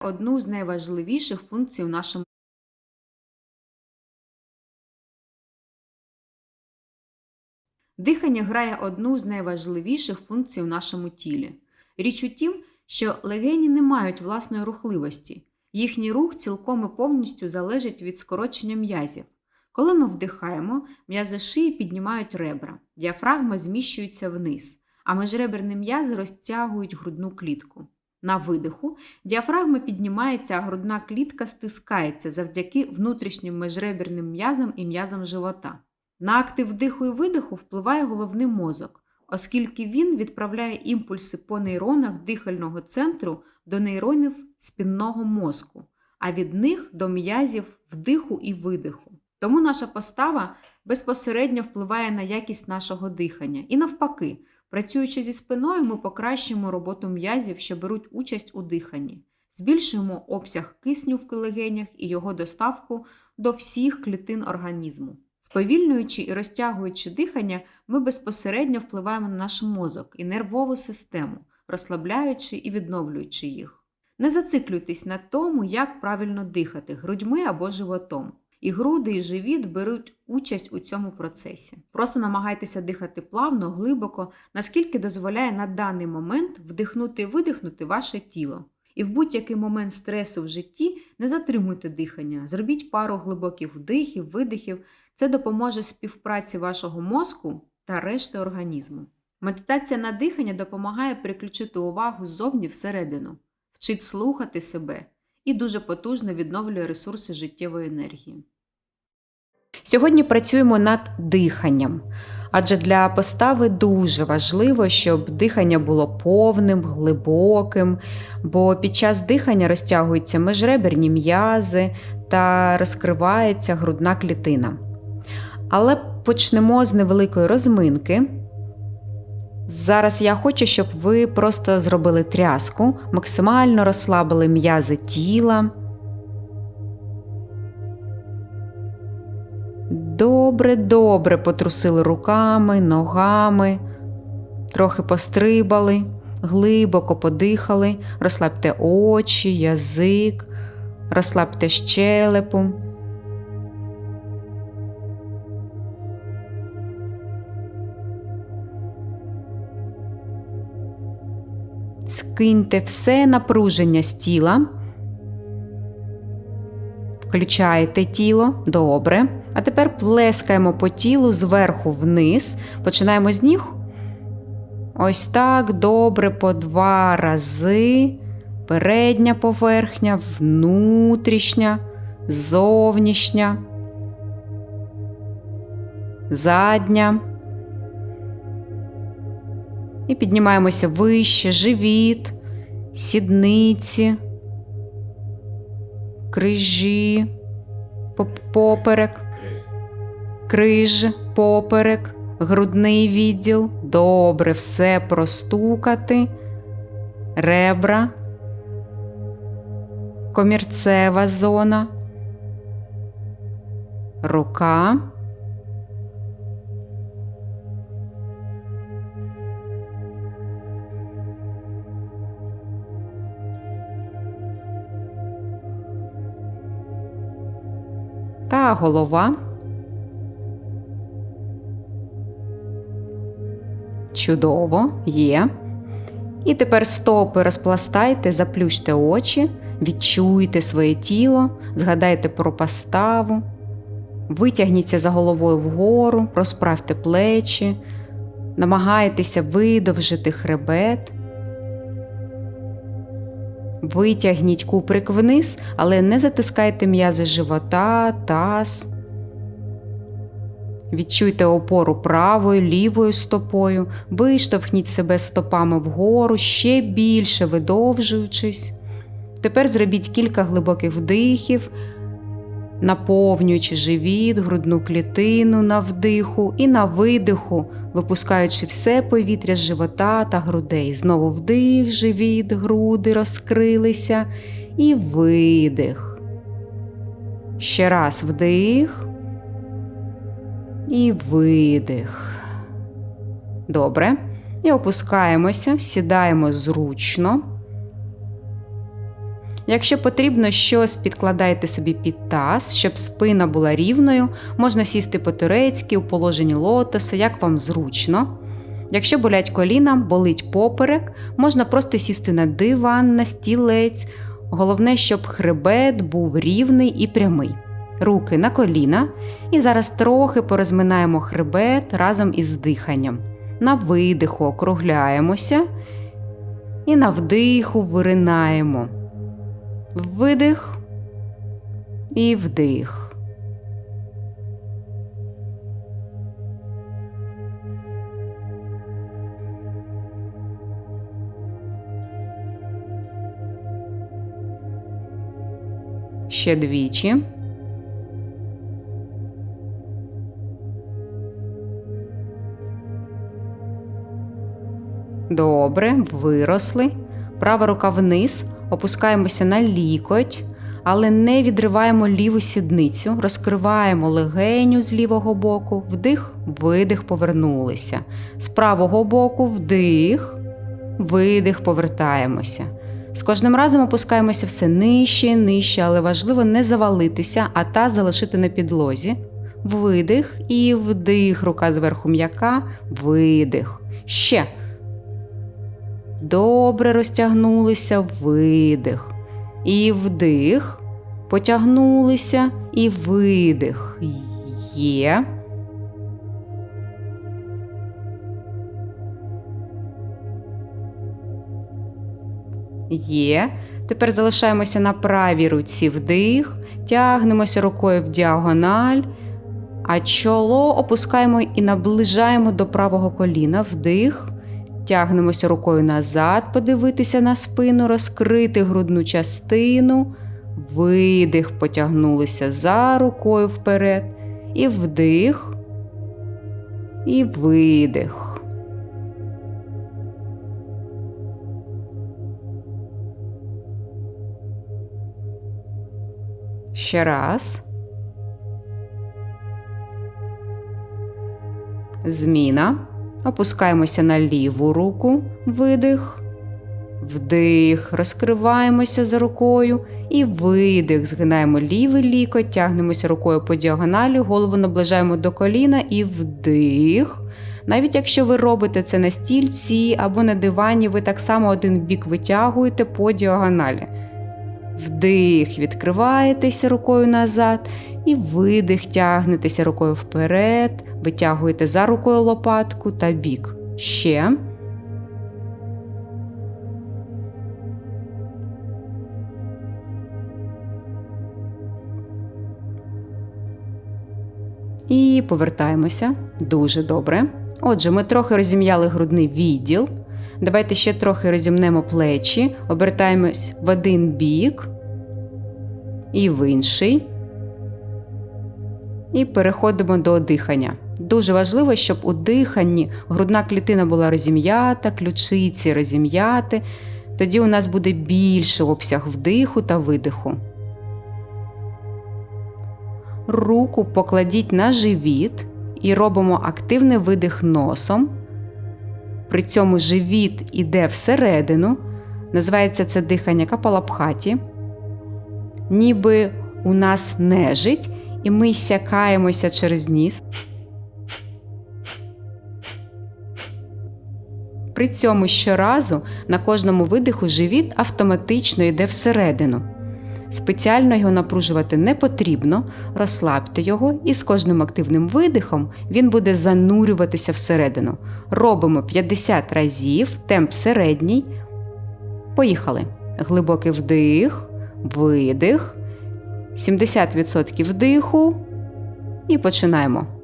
одну з найважливіших функцій у нашому Дихання грає одну з найважливіших функцій у нашому тілі. Річ у тім, що легені не мають власної рухливості. Їхній рух цілком і повністю залежить від скорочення м'язів. Коли ми вдихаємо, м'язи шиї піднімають ребра, діафрагма зміщується вниз, а міжреберні м'язи розтягують грудну клітку. На видиху діафрагма піднімається, а грудна клітка стискається завдяки внутрішнім міжреберним м'язам і м'язам живота. На актив вдиху і видиху впливає головний мозок, оскільки він відправляє імпульси по нейронах дихального центру до нейронів спінного мозку, а від них до м'язів вдиху і видиху. Тому наша постава безпосередньо впливає на якість нашого дихання. І навпаки, працюючи зі спиною, ми покращуємо роботу м'язів, що беруть участь у диханні, збільшуємо обсяг кисню в легенях і його доставку до всіх клітин організму. Сповільнюючи і розтягуючи дихання, ми безпосередньо впливаємо на наш мозок і нервову систему, розслабляючи і відновлюючи їх. Не зациклюйтесь на тому, як правильно дихати грудьми або животом. І груди, і живіт беруть участь у цьому процесі. Просто намагайтеся дихати плавно, глибоко, наскільки дозволяє на даний момент вдихнути і видихнути ваше тіло. І в будь-який момент стресу в житті не затримуйте дихання, зробіть пару глибоких вдихів, видихів. Це допоможе співпраці вашого мозку та решти організму. Медитація на дихання допомагає переключити увагу ззовні всередину, вчить слухати себе і дуже потужно відновлює ресурси життєвої енергії. Сьогодні працюємо над диханням, адже для постави дуже важливо, щоб дихання було повним, глибоким, бо під час дихання розтягуються межреберні м'язи та розкривається грудна клітина. Але почнемо з невеликої розминки. Зараз я хочу, щоб ви просто зробили тряску, максимально розслабили м'язи тіла. Добре, добре потрусили руками, ногами, трохи пострибали, глибоко подихали, розслабте очі, язик, розслабте щелепу. Скиньте все напруження з тіла. Включаєте тіло добре. А тепер плескаємо по тілу зверху вниз. Починаємо з ніг. Ось так добре по два рази. Передня поверхня, внутрішня, зовнішня, задня. І піднімаємося вище, живіт, сідниці, крижі, поперек, криж, поперек, грудний відділ. Добре, все простукати, ребра, комірцева зона, рука. голова. Чудово, є. І тепер стопи розпластайте, заплющте очі, відчуйте своє тіло, згадайте про поставу, витягніться за головою вгору, розправте плечі, намагайтеся видовжити хребет. Витягніть куприк вниз, але не затискайте м'язи живота, таз. Відчуйте опору правою, лівою стопою, виштовхніть себе стопами вгору, ще більше видовжуючись. Тепер зробіть кілька глибоких вдихів, наповнюючи живіт, грудну клітину на вдиху і на видиху, випускаючи все повітря з живота та грудей. Знову вдих, живіт, груди розкрилися і видих. Ще раз вдих і видих. Добре. І опускаємося, сідаємо зручно. Якщо потрібно щось підкладайте собі під таз, щоб спина була рівною, можна сісти по-турецьки у положенні лотоса, як вам зручно. Якщо болять коліна, болить поперек, можна просто сісти на диван, на стілець. Головне, щоб хребет був рівний і прямий. Руки на коліна. І зараз трохи порозминаємо хребет разом із диханням. На видиху округляємося і на вдиху виринаємо. Видих і вдих. Ще двічі. Добре, виросли. Права рука вниз, опускаємося на лікоть, але не відриваємо ліву сідницю, розкриваємо легеню з лівого боку, вдих, видих, повернулися. З правого боку вдих, видих, повертаємося. З кожним разом опускаємося все нижче і нижче, але важливо не завалитися, а та залишити на підлозі. Видих і вдих, рука зверху м'яка, видих. Ще. Добре розтягнулися видих. І вдих. Потягнулися і видих. Є. Є. Тепер залишаємося на правій руці вдих, тягнемося рукою в діагональ, а чоло опускаємо і наближаємо до правого коліна вдих. Тягнемося рукою назад, подивитися на спину, розкрити грудну частину, видих, потягнулися за рукою вперед, і вдих, і видих. Ще раз. Зміна. Опускаємося на ліву руку, видих, вдих, розкриваємося за рукою і видих. Згинаємо лівий лікоть, тягнемося рукою по діагоналі, голову наближаємо до коліна і вдих. Навіть якщо ви робите це на стільці або на дивані, ви так само один бік витягуєте по діагоналі. Вдих, відкриваєтеся рукою назад, і видих, тягнетеся рукою вперед, витягуєте за рукою лопатку та бік. Ще. І повертаємося. Дуже добре. Отже, ми трохи розім'яли грудний відділ. Давайте ще трохи розімнемо плечі, обертаємось в один бік і в інший. І переходимо до дихання. Дуже важливо, щоб у диханні грудна клітина була розім'ята, ключиці розім'яти. Тоді у нас буде більший обсяг вдиху та видиху. Руку покладіть на живіт і робимо активний видих носом. При цьому живіт іде всередину. Називається це дихання капалабхаті. Ніби у нас нежить, і ми сякаємося через ніс. При цьому щоразу на кожному видиху живіт автоматично йде всередину. Спеціально його напружувати не потрібно, розслабте його, і з кожним активним видихом він буде занурюватися всередину. Робимо 50 разів, темп середній. Поїхали. Глибокий вдих, видих, 70% вдиху і починаємо.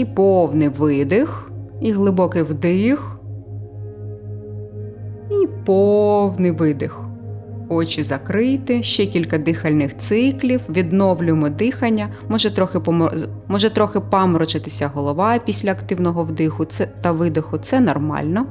І повний видих, і глибокий вдих. І повний видих. Очі закриті, ще кілька дихальних циклів, відновлюємо дихання, може трохи, помор... може трохи памрочитися голова після активного вдиху та видиху, це нормально.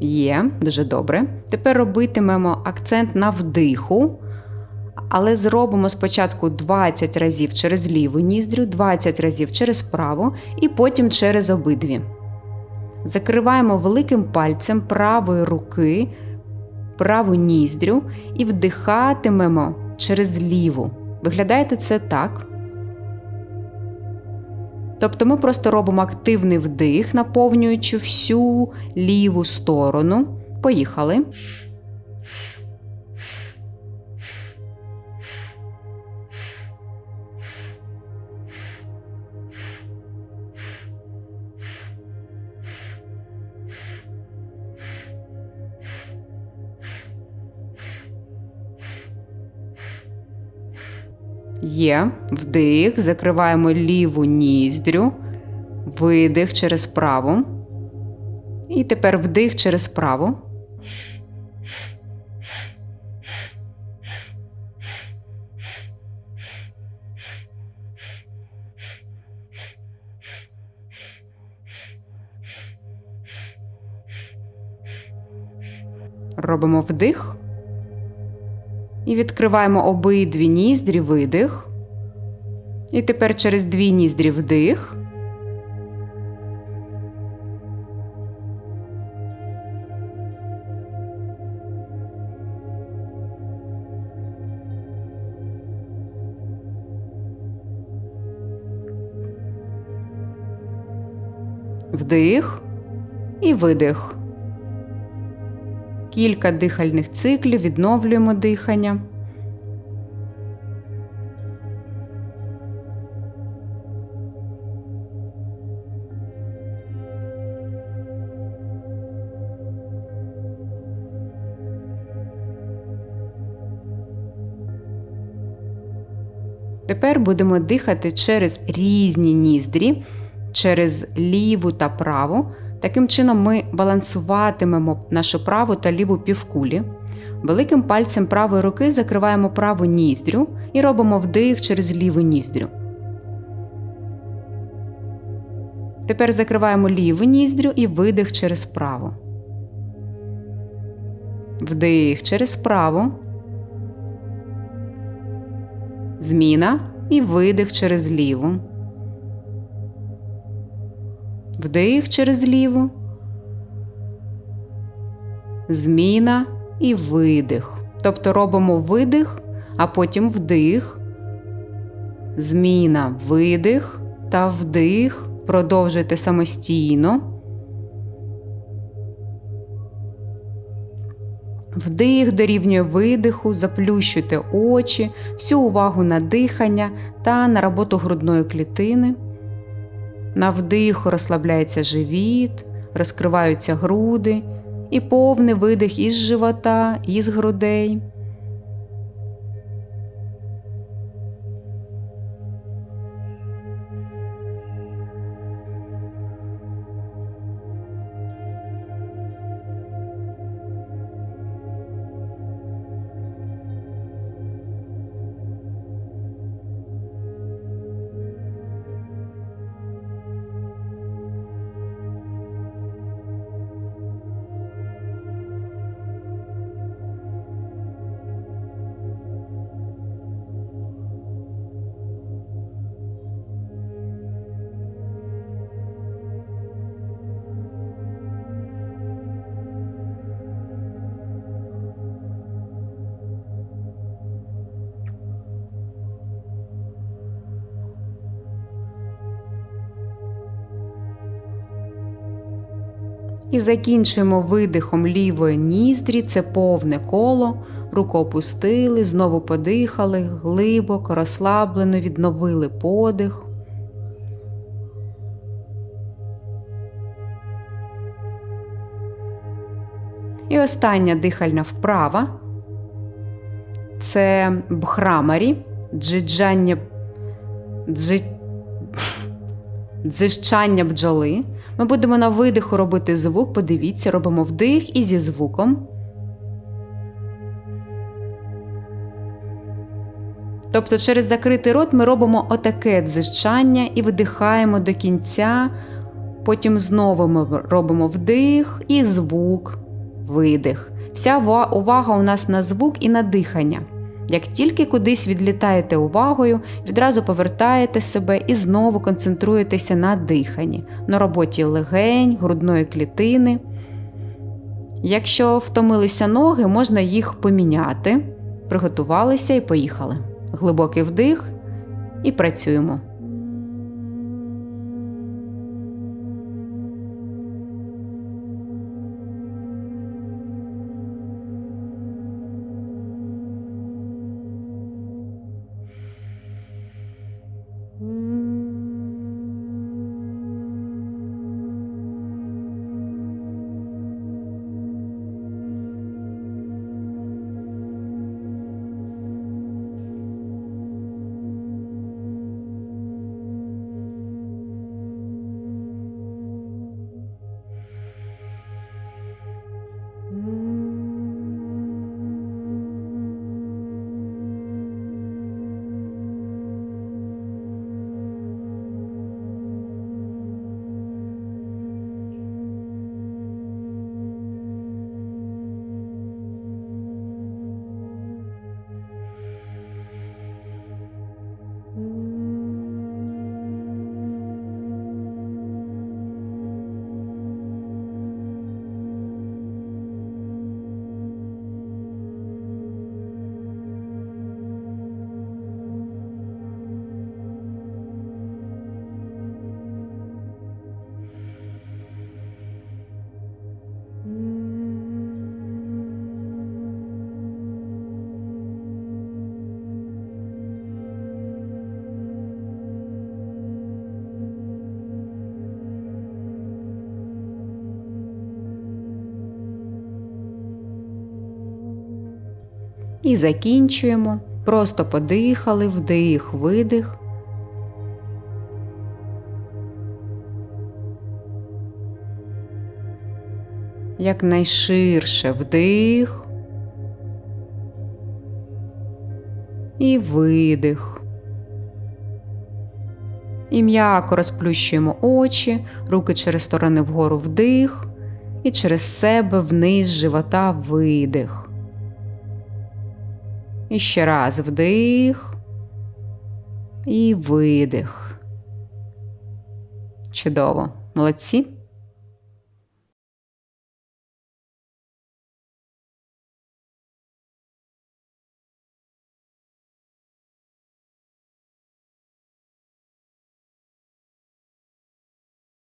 Є, дуже добре. Тепер робитимемо акцент на вдиху, але зробимо спочатку 20 разів через ліву ніздрю, 20 разів через праву і потім через обидві. Закриваємо великим пальцем правої руки праву ніздрю і вдихатимемо через ліву. Виглядає це так. Тобто ми просто робимо активний вдих, наповнюючи всю ліву сторону. Поїхали. Є вдих, закриваємо ліву ніздрю, видих через праву. І тепер вдих через праву. Робимо вдих. І відкриваємо обидві ніздрі видих. І тепер через дві ніздрі вдих. Вдих і видих. Кілька дихальних циклів, відновлюємо дихання. Тепер будемо дихати через різні ніздрі, через ліву та праву. Таким чином ми балансуватимемо нашу праву та ліву півкулі. Великим пальцем правої руки закриваємо праву ніздрю і робимо вдих через ліву ніздрю. Тепер закриваємо ліву ніздрю і видих через праву. Вдих через праву. Зміна і видих через ліву. Вдих через ліву. Зміна і видих. Тобто робимо видих, а потім вдих, зміна, видих та вдих. Продовжуйте самостійно. Вдих дорівнює видиху, заплющуйте очі, всю увагу на дихання та на роботу грудної клітини. На вдиху розслабляється живіт, розкриваються груди і повний видих із живота, із грудей. І закінчуємо видихом лівої ніздрі, це повне коло. Руку опустили, знову подихали, глибоко, розслаблено, відновили подих. І остання дихальна вправа це бхрамарі, джиджання, джи, дзижчання бджоли. Ми будемо на видиху робити звук. Подивіться, робимо вдих і зі звуком. Тобто через закритий рот ми робимо отаке дзижчання і видихаємо до кінця. Потім знову ми робимо вдих і звук, видих. Вся увага у нас на звук і на дихання. Як тільки кудись відлітаєте увагою, відразу повертаєте себе і знову концентруєтеся на диханні, на роботі легень, грудної клітини. Якщо втомилися ноги, можна їх поміняти. Приготувалися і поїхали. Глибокий вдих і працюємо. І закінчуємо. Просто подихали, вдих, видих. Якнайширше вдих і видих. І м'яко розплющуємо очі, руки через сторони вгору вдих і через себе вниз живота видих. І ще раз вдих і видих. Чудово. Молодці.